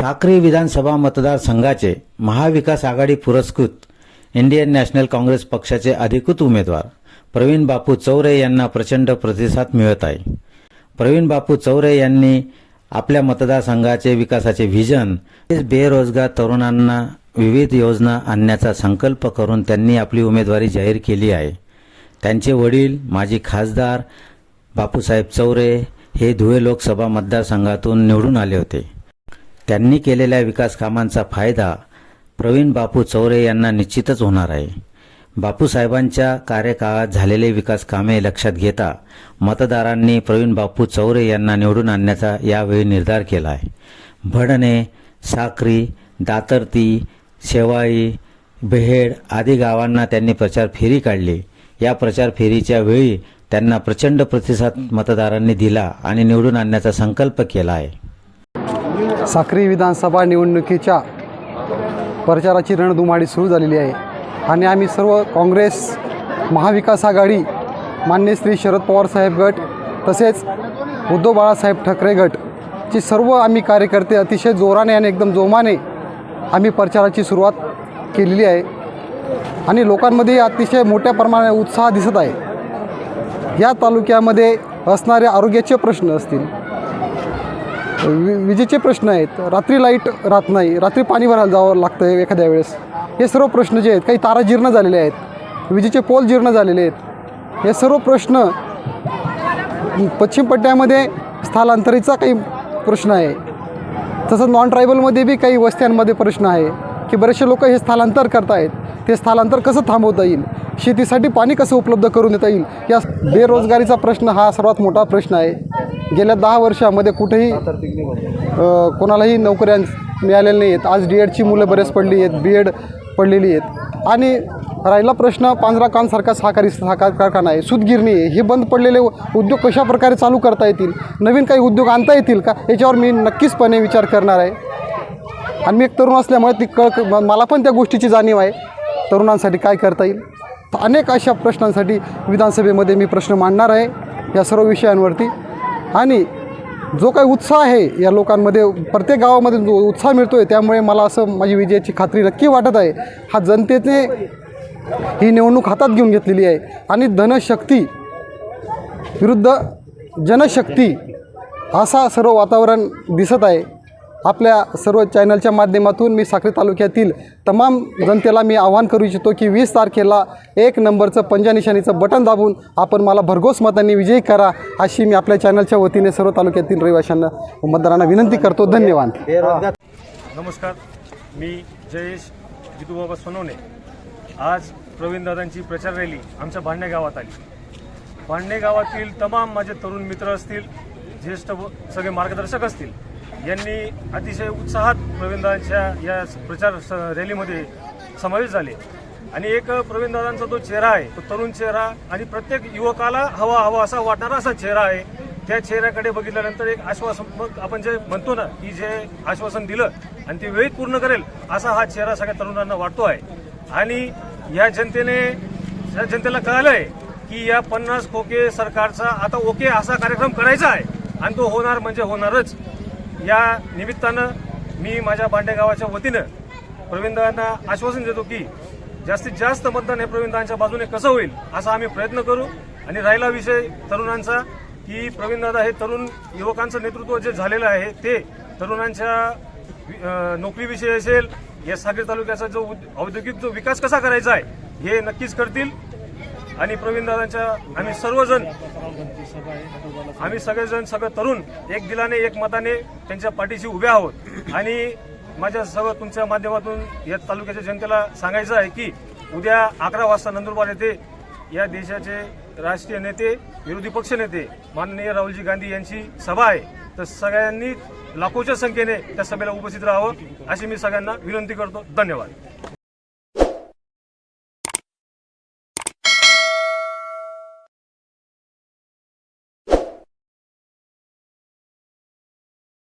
साक्री विधानसभा मतदारसंघाचे महाविकास आघाडी पुरस्कृत Indian national Congress पक्षाचे अधिकृत उमेदवार प्रवीण बापू चौरे यांना प्रचंड प्रतिसाद मिळत आहे. प्रवीण बापू चौरे यांनी आपल्या मतदारसंघाचे विकासाचे व्हिजन बेरोजगार तरुणांना विविध योजना आणण्याचा संकल्प करून त्यांनी आपली उमेदवारी जाहीर केली आहे. त्यांचे वडील माजी खासदार बापूसाहेब चौरे हे धुळे लोकसभा मतदारसंघातून निवडून आले होते. त्यांनी केलेल्या विकास कामांचा फायदा प्रवीण बापू चौरे यांना निश्चितच होणार आहे. बापूसाहेबांच्या कार्यकाळात झालेले विकास कामे लक्षात घेता मतदारांनी प्रवीण बापू चौरे यांना निवडून आणण्याचा यावेळी निर्धार केला आहे. भडणे साक्री दातर्ती शेवाळी बेहेड आदी गावांना त्यांनी प्रचार फेरी काढली. या प्रचार फेरीच्या वेळी त्यांना प्रचंड प्रतिसाद मतदारांनी दिला आणि निवडून आणण्याचा संकल्प केला आहे. साक्री विधानसभा निवडणुकीच्या प्रचाराची रणधुमाळी सुरू झालेली आहे. आणि आम्ही सर्व काँग्रेस महाविकास आघाडी मान्य श्री शरद पवार साहेब गट तसेच उद्धव बाळासाहेब ठाकरे गट ची सर्व आम्ही कार्यकर्ते अतिशय जोराने आणि एकदम जोमाने आम्ही प्रचाराची सुरुवात केलेली आहे. आणि लोकांमध्ये अतिशय मोठ्या प्रमाणात उत्साह दिसत आहे. या तालुक्यामध्ये असणारे आरोग्याचे प्रश्न असतील वि विजेचे प्रश्न आहेत. रात्री लाइट राहत नाही. रात्री पाणी भरायला जावं लागतं आहे एखाद्या वेळेस. हे सर्व प्रश्न जे आहेत काही तारा जीर्ण झालेले आहेत. विजेचे पोल जीर्ण झालेले आहेत. हे सर्व प्रश्न पश्चिम पट्ट्यामध्ये स्थलांतरीचा काही प्रश्न आहे. तसंच नॉन ट्रायबलमध्ये बी काही वस्त्यांमध्ये प्रश्न आहे की बरेचसे लोक हे स्थलांतर करतायत. ते स्थलांतर कसं थांबवता येईल? शेतीसाठी पाणी कसं उपलब्ध करून देता येईल? या बेरोजगारीचा प्रश्न हा सर्वात मोठा प्रश्न आहे. गेल्या दहा वर्षामध्ये कुठेही कोणालाही नोकऱ्या मिळालेल्या नाही आहेत. आज डी एडची मुलं बरेच पडली आहेत बी एड पडलेली आहेत. आणि राहिला प्रश्न पांजराकांसारखा सहकारी सहकार कारखाना आहे सूतगिरणी आहे हे बंद पडलेले उद्योग कशा प्रकारे चालू करता येतील? नवीन काही उद्योग आणता येतील का? याच्यावर मी नक्कीचपणे विचार करणार आहे. आणि मी एक तरुण असल्यामुळे ती कळ मला पण त्या गोष्टीची जाणीव आहे. तरुणांसाठी काय करता येईल? तर अनेक अशा प्रश्नांसाठी विधानसभेमध्ये मी प्रश्न मांडणार आहे या सर्व विषयांवरती. आणि जो काही उत्साह आहे या लोकांमध्ये प्रत्येक गावामध्ये जो उत्साह मिळतो आहे त्यामुळे मला असं माझी विजयाची खात्री नक्की वाटत आहे. हा जनतेने ही निवडणूक हातात घेऊन घेतलेली आहे. आणि धनशक्ती विरुद्ध जनशक्ती असा सर्व वातावरण दिसत आहे. आपल्या सर्व चॅनलच्या माध्यमातून मी साखरे तालुक्यातील तमाम जनतेला मी आवाहन करू इच्छितो की वीस तारखेला एक नंबरचं पंजानिशाणीचं बटन दाबून आपण मला भरघोस मतांनी विजयी करा अशी मी आपल्या चॅनलच्या वतीने सर्व तालुक्यातील रहिवाशांना मतदारांना विनंती करतो. धन्यवाद. नमस्कार. मी जयेश जितूबाबा सोनवणे. आज प्रवीणदादांची प्रचार रॅली आमच्या भांडणे गावात आली. भांडणे गावातील तमाम माझे तरुण मित्र असतील ज्येष्ठ व सगळे मार्गदर्शक असतील यांनी अतिशय उत्साहात प्रवीणदादांच्या या प्रचार स- रॅलीमध्ये समावेश झाले. आणि एक प्रवीणदादांचा जो चेहरा आहे तो तरुण चेहरा आणि प्रत्येक युवकाला हवा हवा असा वाटणारा असा चेहरा आहे. त्या चेहऱ्याकडे बघितल्यानंतर एक आश्वासन आपण जे म्हणतो ना की जे आश्वासन दिलं आणि ते वेळेत पूर्ण करेल असा हा चेहरा सगळ्या तरुणांना वाटतो आहे. आणि या जनतेने या जनतेला कळालंय की या पन्नास खोके सरकारचा आता ओके असा कार्यक्रम करायचा आहे. आणि तो होणार म्हणजे होणारच. या निमित्तानं मी माझ्या बांडे गावाच्या वतीनं प्रवीणदांना आश्वासन देतो की जास्तीत जास्त मतदान हे प्रवीणदांच्या बाजूने कसं होईल असा आम्ही प्रयत्न करू. आणि राहिला विषय तरुणांचा की प्रवीणदादा हे तरुण युवकांचं नेतृत्व जे झालेलं आहे ते तरुणांच्या नोकरीविषयी असेल या सागरी तालुक्याचा जो औद्योगिक जो विकास कसा करायचा आहे हे नक्कीच करतील. आणि प्रवीणदादांच्या आम्ही सर्वजण आम्ही सगळेजण सगळं तरुण एक दिलाने एक मताने त्यांच्या पाठीशी उभे आहोत. आणि माझ्या सर्व तुमच्या माध्यमातून या तालुक्याच्या जनतेला सांगायचं आहे की उद्या अकरा वाजता नंदुरबार येथे या देशाचे राष्ट्रीय नेते विरोधी पक्ष नेते माननीय राहुलजी गांधी यांची सभा आहे. तर सगळ्यांनी लाखोच्या संख्येने त्या सभेला उपस्थित राहावं अशी मी सगळ्यांना विनंती करतो. धन्यवाद.